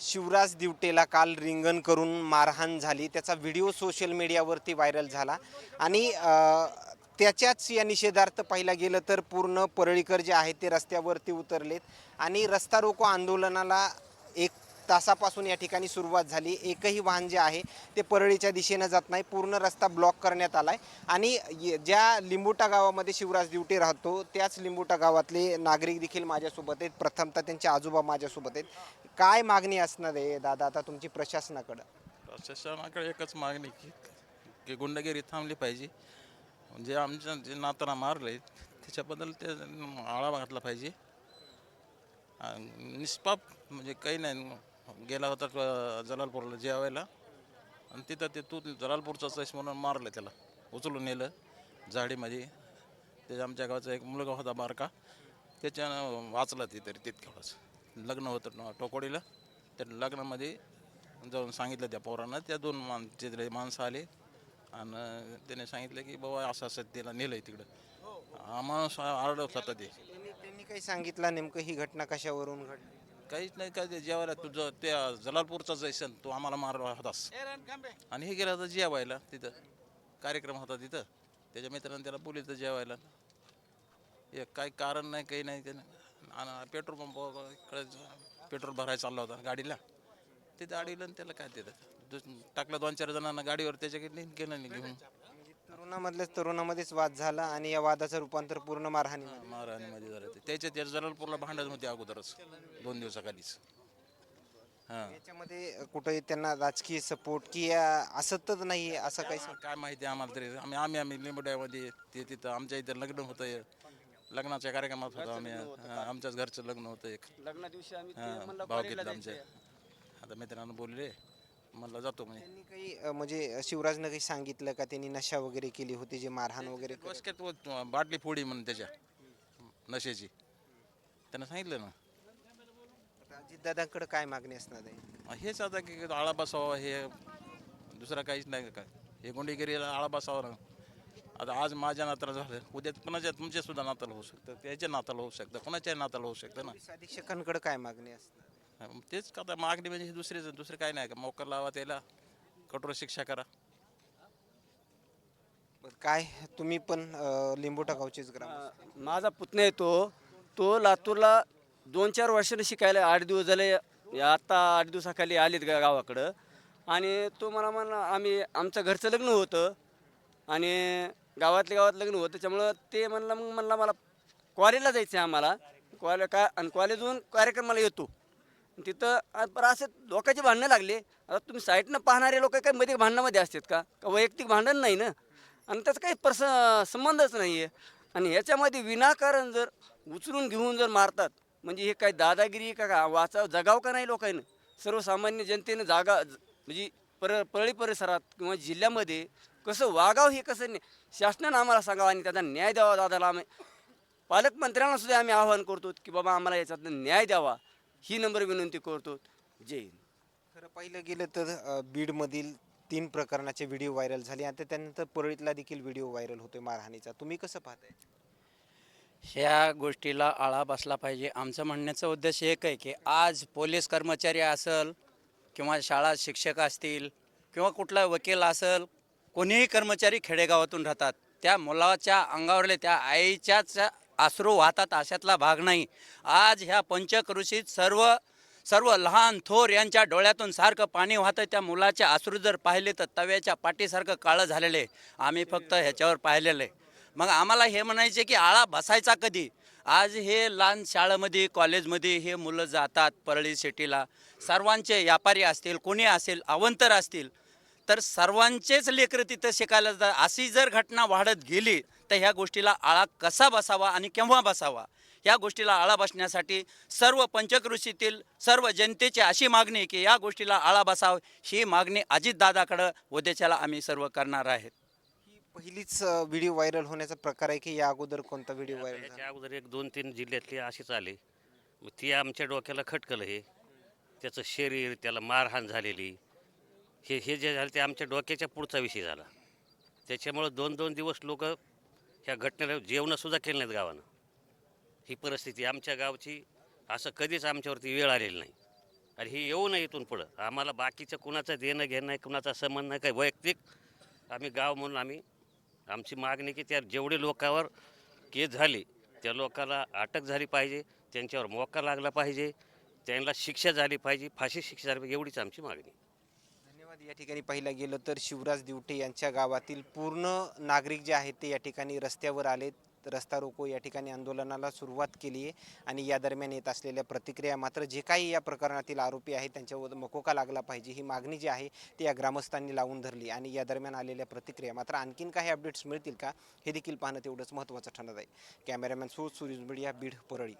शिवराज दिवटेला काल रिंगण करून मारहाण झाली. त्याचा व्हिडिओ सोशल मीडियावरती व्हायरल झाला. आणि त्याच्याच या निषेधार्थ पाहिला गेलं तर पूर्ण परळीकर जे आहेत ते रस्त्यावरती उतरलेत. आणि रस्ता रोको आंदोलनाला एक तासापासून या ठिकाणी सुरुवात झाली. एकही वाहन जे आहे ते परळीच्या दिशेनं जात नाही. पूर्ण रस्ता ब्लॉक करण्यात आला आहे आणि ज्या लिंबुटा गावामध्ये शिवराज दिवटे राहतो त्याच लिंबुटा गावातले नागरिक देखील माझ्यासोबत आहेत. प्रथमतः त्यांचे आजोबा माझ्यासोबत आहेत. काय मागणी असणार आहे दादा आता तुमची प्रशासनाकडं? प्रशासनाकडे एकच मागणी की की गुंडगिरी थांबली पाहिजे. जे आमच्या जे नाताना मारले त्याच्याबद्दल ते आळा घातला पाहिजे. निष्पाप म्हणजे काही नाही. गेला होता क- जलालपूरला जेवायला. आणि तिथं ते तू जलालपूरचाच आहेस म्हणून मारलं त्याला उचलून नेलं झाडीमध्ये. त्याच्या आमच्या गावाचा एक मुलगा होता बारका त्याच्यानं वाचला ते तरी तितक्यावरच. लग्न होतं टोकोडीला. त्या लग्नामध्ये जाऊन सांगितलं त्या पोरांना त्या दोन मान तिथले माणसं आले. आणि त्याने सांगितलं की बाबा असं असं त्याला नेलंय तिकडं. हा माणूस आरडत होता ते. त्यांनी काही सांगितलं नेमकं ही घटना कशावरून घडली? काहीच नाही काय ते जेवायला तुझं त्या जलालपूरचा जैसन तू आम्हाला मारला होतास. आणि हे गेला होता जेवायला तिथं. कार्यक्रम होता तिथं. त्याच्या मित्रांनी त्याला बोलितं जेवायला. एक काही कारण नाही काही नाही त्यानं आणि पेट्रोल पंपाकडे पेट्रोल भरायला चालला होता गाडीला. तिथं अडवलं आणि त्याला काय तिथं टाकलं दोन चार जणांना गाडीवर त्याच्याकडे गेलं नाही घेऊन. तरुणामधल्याच तरुणामध्येच वाद झाला आणि या वादाचं रूपांतर पूर्ण मारहाणी मारहाणीमध्ये झालं. ते त्याच्या त्या जलालपूरला भांडण होते अगोदरच दोन दिवसाखालीच हां. याच्यामध्ये कुठे त्यांना राजकीय सपोर्ट की अं, असं तर नाही असं काही काय काय माहिती आम्हाला तरी. आम्ही आम्ही आम्ही लिंबड्यामध्ये ते तिथं आमच्या इथं लग्न होतं लग्नाच्या कार्यक्रमात होतो आम्ही. हा, आमच्याच घरचं लग्न होतं एक. लग्ना दिवशी आम्ही ते हा, म्हणलं भावकीत कॉलेजला आमच्या. आता मित्रांनो बोलले. म्हणलं जातो म्हणे. त्यांनी काही अं, म्हणजे शिवराजनं काही सांगितलं का? त्यांनी नशा वगैरे केली होती जे मारहाण वगैरे करत- डोसक्यात व- बाटली फोडी म्हणून त्याच्या नशेची. त्यांना सांगितलं ना. आता अजितदादांकडे काय मागणी असणार आहे? हेच आता की आळा बसावा हे दुसरं काहीच नाही काय हे गुंडेगिरीला आळा बसावा ना. आता आज माझ्या नाताला झालं उद्या कुणाच्या तुमच्या सुद्धा नाताला होऊ शकतं त्याच्या नाताला होऊ शकतं कुणाच्याही नाताला होऊ शकतं ना. पोलीस अधीक्षकांकडे काय मागणी असणार? हा, मग तेच का आता मागणी म्हणजे हे दुसरेच दुसरं काय नाही का? मोकर लावा त्याला कठोर शिक्षा करा. बरं, काय? तुम्ही पण अं, लिंबोटा गावचेच ग्राम माझा पुतण्या येतो तो. लातूरला दोन चार वर्षानं शिकायला आठ दिवस झाले. या आता आठ दिवसाखाली आलेत गा गावाकडं. आणि तो मला म्हणला आम्ही आमचं घरचं लग्न होतं. आणि गावातल्या गावात लग्न होतं. त्याच्यामुळं ते म्हणलं मग म्हणला मला कॉलेजला जायचं आहे आम्हाला. कॉलेज का आणि कॉलेजहून कार्यक्रमाला येतो. तिथं पर असे लोकांचे भांडणं लागले. आता तुम्ही साईटनं पाहणारे लोक काय मध्ये भांडणामध्ये असतात का? का वैयक्तिक भांडण नाही ना? आणि त्याचा काही प्रस संबंधच नाही आहे आणि ह्याच्यामध्ये विनाकारण जर उचलून घेऊन जर मारतात म्हणजे हे काय दादागिरी का? का वाचा जगाव का नाही लोकांना? सर्वसामान्य जनतेनं जागा ज- म्हणजे पर परळी परिसरात किंवा जिल्ह्यामध्ये कसं वागावं हे कसं नाही शासनानं आम्हाला सांगावं आणि त्याचा न्याय द्यावा दादाला आम्ही. पालकमंत्र्यांना सुद्धा आम्ही आवाहन करतो की बाबा आम्हाला याच्यातनं न्याय द्यावा. ही नंबर विनंती करतो. जय हिंद. खरं पाहिलं गेलं तर अं, बीडमधील तीन प्रकरणाचे व्हिडिओ व्हायरल झाले आणि त्यानंतर परळीतला देखील व्हिडिओ व्हायरल होतोय मारहाणीचा. तुम्ही कसं पाहताय? ह्या गोष्टीला आळा बसला पाहिजे. आमचं म्हणण्याचा उद्देश एक आहे की आज पोलीस कर्मचारी असेल किंवा शाळा शिक्षक असतील किंवा कुठला वकील असेल कोणीही कर्मचारी खेडेगावातून राहतात. त्या मुलाच्या अंगावरले त्या आईच्याच आसरू वाहतात अशातला भाग नाही. आज ह्या पंचकृषीत सर्व सर्व लहान थोर यांच्या डोळ्यातून सारखं पाणी वाहतं त्या मुलाचे आसरू जर पाहिले तर तव्याच्या पाठीसारखं काळं झालेलं. आहे आम्ही फक्त ह्याच्यावर पाहिलेलं. आहे मग आम्हाला हे म्हणायचे की आळा बसायचा कधी? आज हे लहान शाळेमध्ये कॉलेजमध्ये हे मुलं जातात परळी सिटीला. सर्वांचे व्यापारी असतील कोणी असेल अवंतर असतील. तर सर्वांचेच लेकरं तिथं शिकायला जातात अशी जर घटना वाढत गेली तर ह्या गोष्टीला आळा कसा बसावा आणि केव्हा बसावा? या गोष्टीला आळा बसण्यासाठी सर्व पंचकृषीतील सर्व जनतेची अशी मागणी आहे की या गोष्टीला आळा बसावा ही मागणी अजितदादाकडं उद्याच्याला आम्ही सर्व करणार आहेत. ही पहिलीच व्हिडिओ व्हायरल होण्याचा प्रकार आहे की या अगोदर कोणता व्हिडिओ व्हायरल झाला? त्याच्या अगोदर एक दोन तीन जिल्ह्यातली अशीच आली. मग ती आमच्या डोक्याला खटकलं हे. त्याचं शरीर त्याला मारहाण झालेली. हे हे जे झालं ते आमच्या डोक्याच्या पुढचा विषय झाला. त्याच्यामुळं दोन दोन दिवस लोक ह्या घटनेला जेवणंसुद्धा केलं नाहीत गावानं. ही परिस्थिती आमच्या गावची असं कधीच आमच्यावरती वेळ आलेली नाही. आणि हे येऊ नये इथून पुढं. आम्हाला बाकीचं कुणाचं देणं घेणं नाही कुणाचा संबंध नाही काही वैयक्तिक आम्ही गाव म्हणून आम्ही आमची मागणी की त्या जेवढे लोकांवर केस झाली त्या लोकाला अटक झाली पाहिजे त्यांच्यावर मोका लागला पाहिजे त्यांना शिक्षा झाली पाहिजे फाशी शिक्षा झाली पाहिजे एवढीच आमची मागणी. आज या ठिकाणी पाहिलं गेलं तर शिवराज दिवटे यांच्या गावातील पूर्ण नागरिक जे आहेत ते या ठिकाणी रस्त्यावर आलेत. रस्ता रोको या ठिकाणी आंदोलनाला सुरुवात केली आहे आणि या दरम्यान येत असलेल्या प्रतिक्रिया मात्र जे काही या प्रकरणातील आरोपी आहेत त्यांच्यावर मकोका लागला पाहिजे ही मागणी जी आहे ती या ग्रामस्थांनी लावून धरली आणि या दरम्यान आलेल्या प्रतिक्रिया मात्र आणखीन काही अपडेट्स मिळतील का हे देखील पाहणं तेवढंच महत्त्वाचं ठरणार आहे. Cameraman so Suresh media Beed Parli.